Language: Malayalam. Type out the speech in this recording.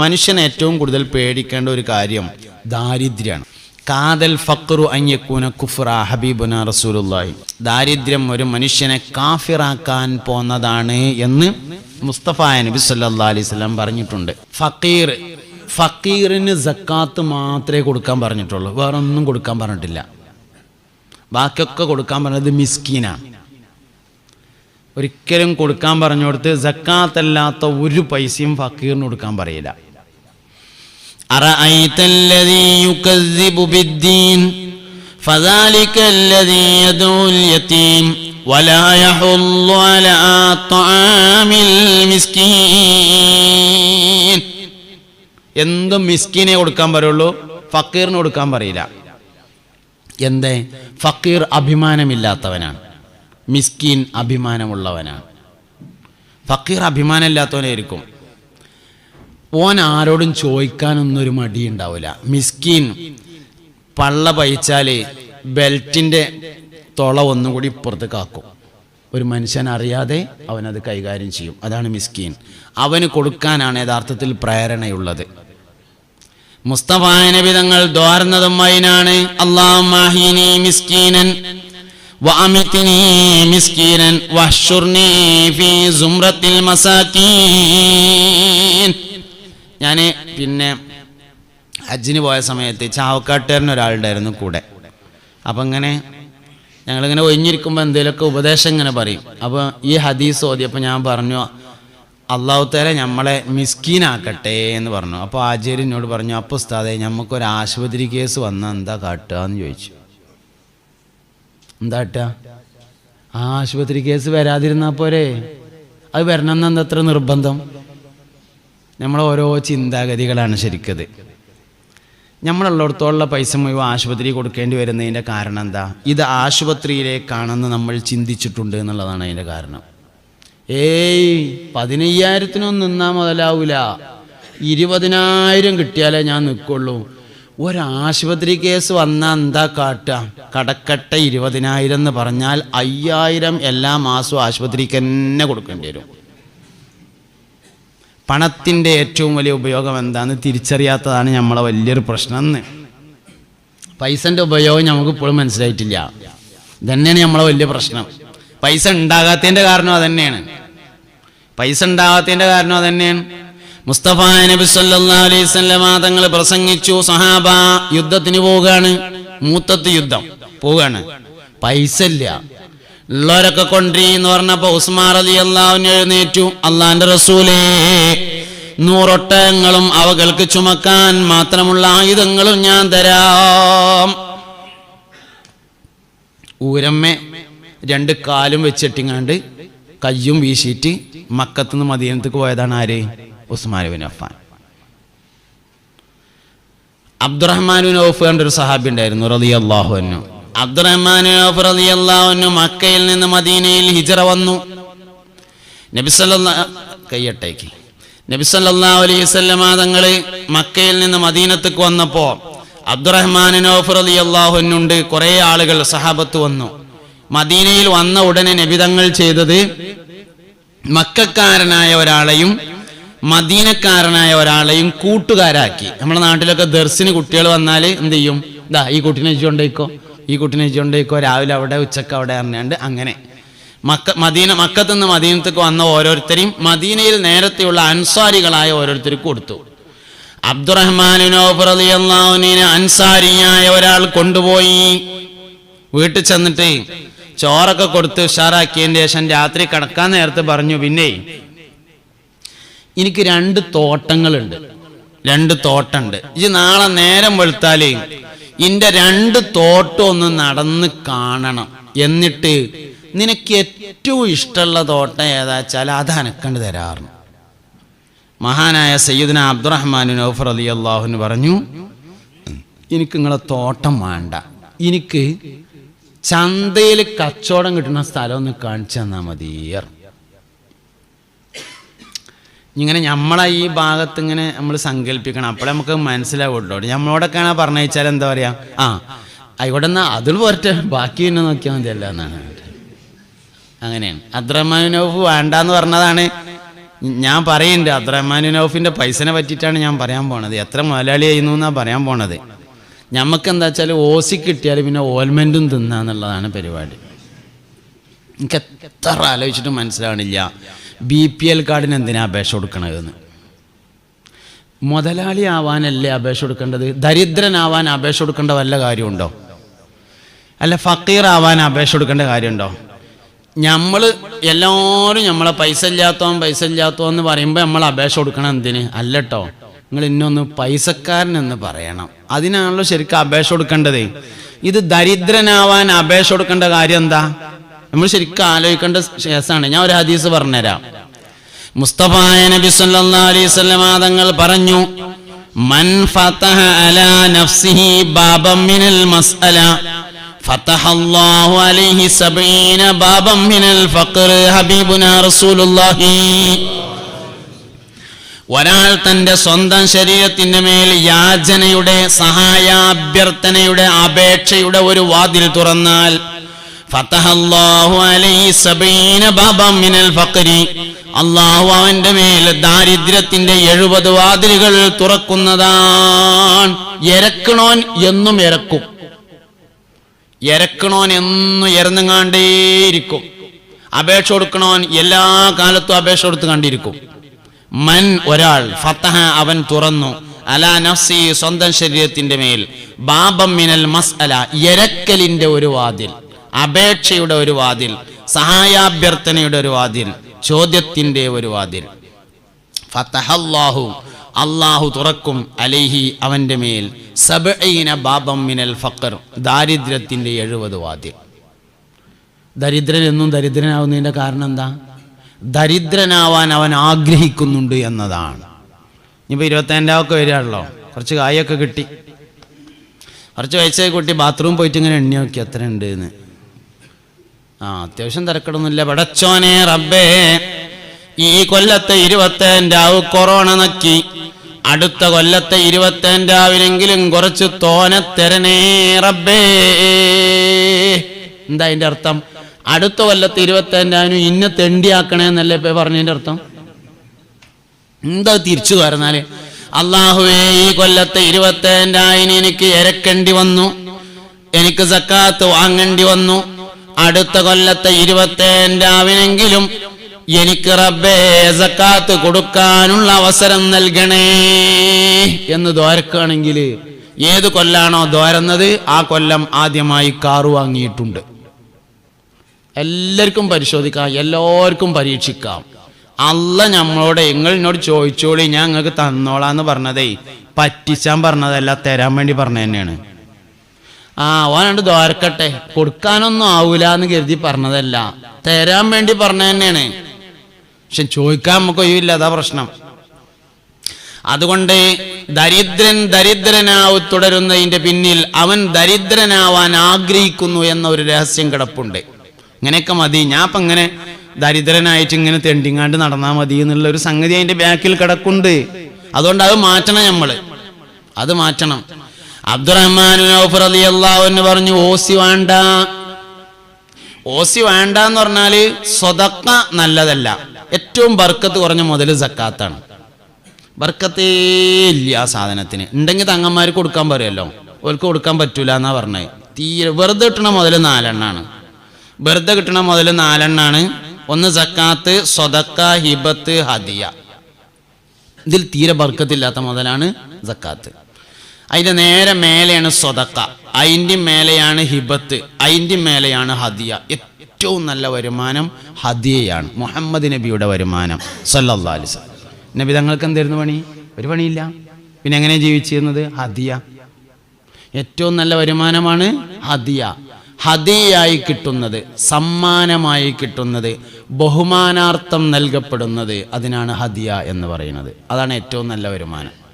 മനുഷ്യൻ ഏറ്റവും കൂടുതൽ പേടിക്കേണ്ട ഒരു കാര്യം ദാരിദ്ര്യമാണ്. കാതൽ ഫക്രു അയ്യക്കൂന കുഫ്ര ഹബീബുന റസൂലുള്ളാഹി. ദാരിദ്ര്യം ഒരു മനുഷ്യനെ കാഫിറാക്കാൻ പോന്നതാണ് എന്ന് മുസ്തഫ നബി സല്ലല്ലാഹു അലൈഹി വസല്ലം പറഞ്ഞിട്ടുണ്ട്. ഫക്കീർ ഫക്കീറിന് സക്കാത്ത് മാത്രമേ കൊടുക്കാൻ പറഞ്ഞിട്ടുള്ളൂ. വേറെ ഒന്നും കൊടുക്കാൻ പറഞ്ഞിട്ടില്ല. ബാക്കിയൊക്കെ കൊടുക്കാൻ പറഞ്ഞത് മിസ്കീനാണ്. ഒരിക്കലും കൊടുക്കാൻ പറഞ്ഞു കൊടുത്ത് സക്കാത്തല്ലാത്ത ഒരു പൈസയും ഫക്കീറിന് കൊടുക്കാൻ പറയില്ല. أرأيت الذي يكذب بالدين فذلك الذي يدعو اليتيم ولا يحض على طعام المسكين എന്തും മിസ്കിനെ കൊടുക്കാൻ പറയുള്ളൂ ഫക്കീറിന് കൊടുക്കാൻ പറയില്ല എന്തേ ഫക്കീർ അഭിമാനമില്ലാത്തവനാണ് മിസ്കീൻ അഭിമാനമുള്ളവനാണ് ഫക്കീർ അഭിമാനമില്ലാത്തവനായിരിക്കും ഓൻ ആരോടും ചോദിക്കാനൊന്നും ഒരു മടി ഉണ്ടാവില്ല മിസ്കീൻ പള്ള പയിച്ചാൽ ബെൽറ്റിൻ്റെ തുള ഒന്നും കൂടി ഇപ്പുറത്ത് കാക്കും ഒരു മനുഷ്യൻ അറിയാതെ അവനത് കൈകാര്യം ചെയ്യും അതാണ് മിസ്കീൻ അവന് കൊടുക്കാനാണ് യഥാർത്ഥത്തിൽ പ്രേരണയുള്ളത് മുസ്തഫായ നബി തങ്ങൾ ദ്വാർന്നതും അതിനാണ് അള്ളാഹി മിസ്കീനൻ وأمتني مسكينا واحشرني في زمرة المساكين ഞാൻ പിന്നെ ഹജ്ജിന് പോയ സമയത്ത് ചാവക്കാട്ടുകാരൻ ഒരാളുണ്ടായിരുന്നു കൂടെ. അപ്പം ഇങ്ങനെ ഞങ്ങളിങ്ങനെ ഒഴിഞ്ഞിരിക്കുമ്പോൾ എന്തെങ്കിലുമൊക്കെ ഉപദേശം ഇങ്ങനെ പറയും. അപ്പോൾ ഈ ഹദീസ് ഓതിയപ്പോൾ ഞാൻ പറഞ്ഞു അള്ളാഹുത്തേരെ നമ്മളെ മിസ്കീനാക്കട്ടെ എന്ന് പറഞ്ഞു. അപ്പോൾ ആചാര്യ എന്നോട് പറഞ്ഞു അപ്പോൾ ഉസ്താദെ നമുക്കൊരു ആശുപത്രി കേസ് വന്നാൽ എന്താ കാട്ടുക? എന്ന് ചോദിച്ചു. എന്താ കാട്ടുക? ആശുപത്രി കേസ് വരാതിരുന്നാൽ പോരെ? അത് വരണമെന്ന് എന്താ അത്ര നിർബന്ധം? നമ്മളെ ഓരോ ചിന്താഗതികളാണ് ശരിക്കത്. നമ്മളുള്ളിടത്തോളം പൈസ മുഴുവൻ ആശുപത്രി കൊടുക്കേണ്ടി വരുന്നതിന്റെ കാരണം എന്താ? ഇത് ആശുപത്രിയിലേക്കാണെന്ന് നമ്മൾ ചിന്തിച്ചിട്ടുണ്ട് എന്നുള്ളതാണ് അതിന്റെ കാരണം. ഏയ് പതിനയ്യായിരത്തിനൊന്നും നിന്നാൽ മുതലാവൂല. ഇരുപതിനായിരം കിട്ടിയാലേ ഞാൻ നിൽക്കുള്ളൂ. ഒരാശുപത്രി കേസ് വന്നാൽ എന്താ കാട്ടുക? കടക്കട്ട ഇരുപതിനായിരം എന്ന് പറഞ്ഞാൽ അയ്യായിരം എല്ലാ മാസവും ആശുപത്രിക്ക് തന്നെ കൊടുക്കേണ്ടി വരും. പണത്തിന്റെ ഏറ്റവും വലിയ ഉപയോഗം എന്താണെന്ന് തിരിച്ചറിയാത്തതാണ് നമ്മളെ വലിയൊരു പ്രശ്നം എന്ന് പൈസന്റെ ഉപയോഗം നമുക്ക് ഇപ്പോഴും മനസ്സിലായിട്ടില്ല. ഇതന്നെയാണ് നമ്മളെ വലിയ പ്രശ്നം. പൈസ ഉണ്ടാകാത്തതിന്റെ കാരണം അതന്നെയാണ്. പൈസ ഉണ്ടാകാത്തതിന്റെ കാരണം അതന്നെയാണ്. മുസ്തഫ നബി സല്ലല്ലാഹു അലൈഹി പ്രസംഗിച്ചു സഹാബ യുദ്ധത്തിന് പോവുകയാണ് മൂത്തത്ത് യുദ്ധം പോവുകയാണ്. പൈസ ഇല്ല. ഉള്ളവരൊക്കെ കൊണ്ടി എന്ന് പറഞ്ഞപ്പോ ഉസ്മാർ അലി അള്ളാഹുവിന് എഴുന്നേറ്റു. അള്ളാന്റെ റസൂലേ നൂറൊട്ടകങ്ങളും അവകൾക്ക് ചുമക്കാൻ മാത്രമുള്ള ആയുധങ്ങളും ഞാൻ തരാം. ഊരമ്മ രണ്ട് കാലും വെച്ചിട്ടിങ്ങാണ്ട് കയ്യും വീശിയിട്ട് മക്കത്തുനിന്ന് മദീനത്തേക്ക് പോയതാണ് ആര്? Usman bin Affan Abdurrahman bin Auf കണ്ട ഒരു സഹാബി ഉണ്ടായിരുന്നു അള്ളാഹു അന്നു അബ്ദുറഹ്മാൻ ഔഫ് റലി അള്ളാഹു മക്കയിൽ നിന്ന് മദീനയിൽ ഹിജറ വന്നു. നബിസല്ലാ കയ്യട്ടേക്ക്. നബിസല്ലാ അലൈഹി വസല്ലമ തങ്ങൾ മക്കയിൽ നിന്ന് മദീനത്തേക്ക് വന്നപ്പോ അബ്ദുറഹ്മാൻ ഔഫ് റലി അള്ളാഹുനുണ്ട് കുറെ ആളുകൾ സഹാബത്ത് വന്നു. മദീനയിൽ വന്ന ഉടനെ നബിതങ്ങൾ ചെയ്തത് മക്കാരനായ ഒരാളെയും മദീനക്കാരനായ ഒരാളെയും കൂട്ടുകാരാക്കി. നമ്മുടെ നാട്ടിലൊക്കെ ദർശന് കുട്ടികൾ വന്നാൽ എന്ത് ചെയ്യും? ഇതാ ഈ കുട്ടീനെ വെച്ചുകൊണ്ടേക്കോ ഈ കുട്ടീനെ വെച്ചുകൊണ്ടേക്കോ രാവിലെ അവിടെ ഉച്ചയ്ക്ക് അവിടെ അറിഞ്ഞാണ്ട് അങ്ങനെ. മക്ക മദീന മക്കത്തു നിന്ന് മദീനത്തേക്ക് വന്ന ഓരോരുത്തരെയും മദീനയിൽ നേരത്തെയുള്ള അൻസാരികളായ ഓരോരുത്തർക്ക് കൊടുത്തു. അബ്ദുറഹ്മാനിനെ അൻസാരിയായ ഒരാൾ കൊണ്ടുപോയി. വീട്ടിൽ ചെന്നിട്ട് ചോറൊക്കെ കൊടുത്ത് ഉഷാറാക്കിയതിന് ശേഷം രാത്രി കിടക്കാൻ നേരത്തെ പറഞ്ഞു പിന്നെ എനിക്ക് രണ്ട് തോട്ടങ്ങളുണ്ട്. രണ്ട് തോട്ടമുണ്ട് ഇത് നാളെ നേരം വെളുത്താൽ ഇന്റെ രണ്ട് തോട്ടം ഒന്ന് നടന്ന് കാണണം. എന്നിട്ട് നിനക്ക് ഏറ്റവും ഇഷ്ടമുള്ള തോട്ടം ഏതാച്ചാൽ അത് അനക്കണ്ട് തരാറുണ്ട് മഹാനായ സയ്യിദിന അബ്ദുറഹ്മാൻ നൗഫർ അലി അള്ളാഹുന് പറഞ്ഞു എനിക്ക് നിങ്ങളെ തോട്ടം വേണ്ട. എനിക്ക് ചന്തയിൽ കച്ചവടം കിട്ടുന്ന സ്ഥലം ഒന്ന് കാണിച്ചു തന്നാൽ മതിയർ ഇങ്ങനെ നമ്മളെ ഈ ഭാഗത്ത് ഇങ്ങനെ നമ്മൾ സങ്കല്പിക്കണം. അപ്പോഴേ നമുക്ക് മനസ്സിലാവുള്ളൂ. നമ്മളോടൊക്കെയാണ് പറഞ്ഞു വെച്ചാൽ എന്താ പറയാ? ആ ആയിക്കോട്ടെ നിന്ന് അതിൽ പോരട്ടെ. ബാക്കി പിന്നെ നോക്കിയാൽ മതിയല്ല എന്നാണ് അങ്ങനെയാണ്. അദ്രഹ്മാനുനോഫ് നൗഫ് വേണ്ടാന്ന് പറഞ്ഞതാണ്. ഞാൻ പറയുന്നുണ്ട് അബ്ദുറഹ്മാൻ നൗഫിന്റെ പൈസനെ പറ്റിയിട്ടാണ് ഞാൻ പറയാൻ പോണത്. എത്ര മുതലാളി ചെയ്യുന്നു എന്നാണ് പറയാൻ പോണത്. നമുക്ക് എന്താ വെച്ചാൽ ഓസി കിട്ടിയാൽ പിന്നെ ഓൽമെന്റും തിന്നാന്നുള്ളതാണ് പരിപാടി. എനിക്ക് എത്ര ആലോചിച്ചിട്ട് മനസ്സിലാവണില്ല. ബി പി എൽ കാർഡിന് എന്തിനാ അപേക്ഷ കൊടുക്കണതെന്ന്? മുതലാളി ആവാനല്ലേ അപേക്ഷ കൊടുക്കേണ്ടത്? ദരിദ്രനാവാൻ അപേക്ഷ കൊടുക്കേണ്ട വല്ല കാര്യമുണ്ടോ? അല്ല ഫക്കീർ ആവാൻ അപേക്ഷ കൊടുക്കേണ്ട കാര്യമുണ്ടോ? നമ്മൾ എല്ലാവരും നമ്മളെ പൈസ ഇല്ലാത്തവൻ പൈസ ഇല്ലാത്തവൻ എന്ന് പറയുമ്പോൾ നമ്മൾ അപേക്ഷ കൊടുക്കണം എന്തിന്? അല്ലട്ടോ. നിങ്ങൾ ഇന്നൊന്ന് പൈസക്കാരനെന്ന് പറയണം. അതിനാണല്ലോ ശരിക്കും അപേക്ഷ കൊടുക്കേണ്ടത്. ഇത് ദരിദ്രനാവാൻ അപേക്ഷ കൊടുക്കേണ്ട കാര്യം എന്താ? നമ്മൾ ശരിക്കും ആലോചിക്കേണ്ട ശേഷമാണ് ഞാൻ ഒരു ഹദീസ് പറഞ്ഞുതരാം. മുസ്തഫായ നബി സല്ലല്ലാഹു അലൈഹി വസല്ലം തങ്ങൾ പറഞ്ഞു മൻ ഫതഹ അലാ നഫ്സിഹി ബാബം മിനൽ മസ്അല ഫതഹ അല്ലാഹു അലൈഹി സബഈന ബാബം മിനൽ ഫഖർ ഹബീബുനാ റസൂലുള്ളാഹി. ഒരാൾ തന്റെ സ്വന്തം ശരീരത്തിന്റെ മേൽ യാചനയുടെ സഹായാഭ്യർത്ഥനയുടെ അപേക്ഷയുടെ ഒരു വാതിൽ തുറന്നാൽ അള്ളാഹു അവന്റെ മേൽ ദാരിദ്ര്യത്തിന്റെ എഴുപത് വാതിലുകൾ തുറക്കുന്നതാണ്. എരക്കണോൻ എന്നും എരക്കും. എരക്കണോൻ എന്നും എരന്നുങ്ങാണ്ടേയിരിക്കും അപേക്ഷ കൊടുക്കണോൻ എല്ലാ കാലത്തും അപേക്ഷ കൊടുത്ത് കണ്ടിരിക്കും. മൻ ഒരാൾ ഫത്തഹ അവൻ തുറന്നു. അലാ നഫ്സി സ്വന്തം ശരീരത്തിന്റെ മേൽ. ബാബം മിനൽ മസ്അല എരക്കലിന്റെ ഒരു വാതിൽ. അപേക്ഷയുടെ ഒരു വാതിൽ സഹായാഭ്യർത്ഥനയുടെ ഒരു വാതിൽ ചോദ്യത്തിന്റെ ഒരു വാതിൽ. ഫത്തഹല്ലാഹു അള്ളാഹു തുറക്കും അലൈഹി അവന്റെ മേൽ. സബഈന ബാബം മിനൽ ഫഖർ ദാരിദ്ര്യത്തിന്റെ എഴുപത് വാതിൽ. ദരിദ്രൻ എന്നും ദരിദ്രനാവുന്നതിന്റെ കാരണം എന്താ? ദരിദ്രനാവാൻ അവൻ ആഗ്രഹിക്കുന്നുണ്ട് എന്നതാണ്. ഇനിയിപ്പോൾ ഇരുപത്തഞ്ചാവൊക്കെ വരികയാണല്ലോ. കുറച്ച് കായൊക്കെ കിട്ടി. കുറച്ച് വയസ്സായ കുട്ടി ബാത്റൂം പോയിട്ട് ഇങ്ങനെ എണ്ണി നോക്കി എത്ര ഉണ്ട് എന്ന്. ആ അത്യാവശ്യം തിരക്കടൊന്നുമില്ല. പടച്ചോനെ റബ്ബേ ഈ കൊല്ലത്തെ ഇരുപത്തേന്റാവ് കൊറോണ നക്കി. അടുത്ത കൊല്ലത്തെ ഇരുപത്തേന്റാവിനെങ്കിലും കുറച്ച് തോനെ തരണേ റബ്ബേ. എന്താ അതിന്റെ അർത്ഥം? അടുത്ത കൊല്ലത്തെ ഇരുപത്തേന്റാവിനും ഇന്ന തെണ്ടിയാക്കണേ എന്നല്ലേ ഇപ്പൊ പറഞ്ഞതിന്റെ അർത്ഥം? എന്താ തിരിച്ചു പറഞ്ഞാൽ? അള്ളാഹുവേ ഈ കൊല്ലത്തെ ഇരുപത്തേന്റായിന് എനിക്ക് ഇരക്കേണ്ടി വന്നു. എനിക്ക് സക്കാത്ത് വാങ്ങേണ്ടി വന്നു. അടുത്ത കൊല്ലത്തെ ഇരുപത്തേന്റാവിനെങ്കിലും എനിക്ക് റബ്ബേ സക്കാത്ത് കൊടുക്കാനുള്ള അവസരം നൽകണേ എന്ന് ദ്വാരക്കാണെങ്കിൽ ഏത് കൊല്ലാണോ ദ്വാരുന്നത് ആ കൊല്ലം ആദ്യമായി കാറ് വാങ്ങിയിട്ടുണ്ട്. എല്ലാവർക്കും പരിശോധിക്കാം എല്ലാവർക്കും പരീക്ഷിക്കാം. അല്ല നമ്മളോട് നിങ്ങൾ ചോദിച്ചോളി ഞാൻ നിങ്ങൾക്ക് തന്നോളാന്ന് പറഞ്ഞതേ പറ്റിച്ചാൻ പറഞ്ഞതല്ല തരാൻ വേണ്ടി പറഞ്ഞ തന്നെയാണ് ആ ഓനാണ്ട് ദ്വാരക്കട്ടെ. കൊടുക്കാനൊന്നും ആവൂല എന്ന് കരുതി പറഞ്ഞതല്ല. തരാൻ വേണ്ടി പറഞ്ഞ തന്നെയാണ്. പക്ഷെ ചോദിക്കാൻ നമുക്ക് ഒഴിവില്ല അതാ പ്രശ്നം. അതുകൊണ്ട് ദരിദ്രൻ ദരിദ്രനാവ് തുടരുന്നതിന്റെ പിന്നിൽ അവൻ ദരിദ്രനാവാൻ ആഗ്രഹിക്കുന്നു എന്ന ഒരു രഹസ്യം കിടപ്പുണ്ട്. ഇങ്ങനെയൊക്കെ മതി. ഞാൻ അപ്പം ഇങ്ങനെ ദരിദ്രനായിട്ട് ഇങ്ങനെ തെണ്ടിങ്ങാണ്ട് നടന്നാൽ മതി എന്നുള്ള ഒരു സംഗതി അതിന്റെ ബാക്കിൽ കിടക്കുന്നുണ്ട്. അതുകൊണ്ട് അത് മാറ്റണം നമ്മൾ അത് മാറ്റണം. അബ്ദുറഹ്മാൻ പറഞ്ഞു ഓസി വേണ്ട. ഓസി വേണ്ട എന്ന് പറഞ്ഞാൽ സ്വതക്ക നല്ലതല്ല. ഏറ്റവും ബർക്കത്ത് കുറഞ്ഞ മുതൽ സക്കാത്താണ്. ബർക്കത്തേ ഇല്ല ആ സാധനത്തിന്. ഉണ്ടെങ്കിൽ തങ്ങന്മാർക്ക് കൊടുക്കാൻ പറയുമല്ലോ ഓർക്ക് കൊടുക്കാൻ പറ്റൂല എന്നാ പറഞ്ഞത് തീരെ വെറുതെ കിട്ടണ മുതൽ നാലെണ്ണാണ്. വെറുതെ കിട്ടണ മുതൽ നാലെണ്ണാണ്. ഒന്ന് സക്കാത്ത് സ്വതക്ക ഹിബത്ത് ഹദിയ. ഇതിൽ തീരെ ബർക്കത്തില്ലാത്ത മുതലാണ് സക്കാത്ത്. അതിന്റെ നേരെ മേലെയാണ് സ്വതക്ക. അതിന്റെ മേലെയാണ് ഹിബത്ത്. അതിന്റെ മേലെയാണ് ഹദിയ. ഏറ്റവും നല്ല വരുമാനം ഹദിയയാണ്. മുഹമ്മദ് നബിയുടെ വരുമാനം. സല്ലല്ലാഹു അലൈഹി വസല്ലം. നബി തങ്ങൾക്ക് എന്തായിരുന്നു പണി? ഒരു പണിയില്ല. പിന്നെ എങ്ങനെ ജീവിച്ചിരുന്നത്? ഹദിയ. ഏറ്റവും നല്ല വരുമാനമാണ് ഹദിയ. ഹദിയായി കിട്ടുന്നത് സമ്മാനമായി കിട്ടുന്നത് ബഹുമാനാർത്ഥം നൽകപ്പെടുന്നത് അതിനാണ് ഹദിയ എന്ന് പറയുന്നത്. അതാണ് ഏറ്റവും നല്ല വരുമാനം.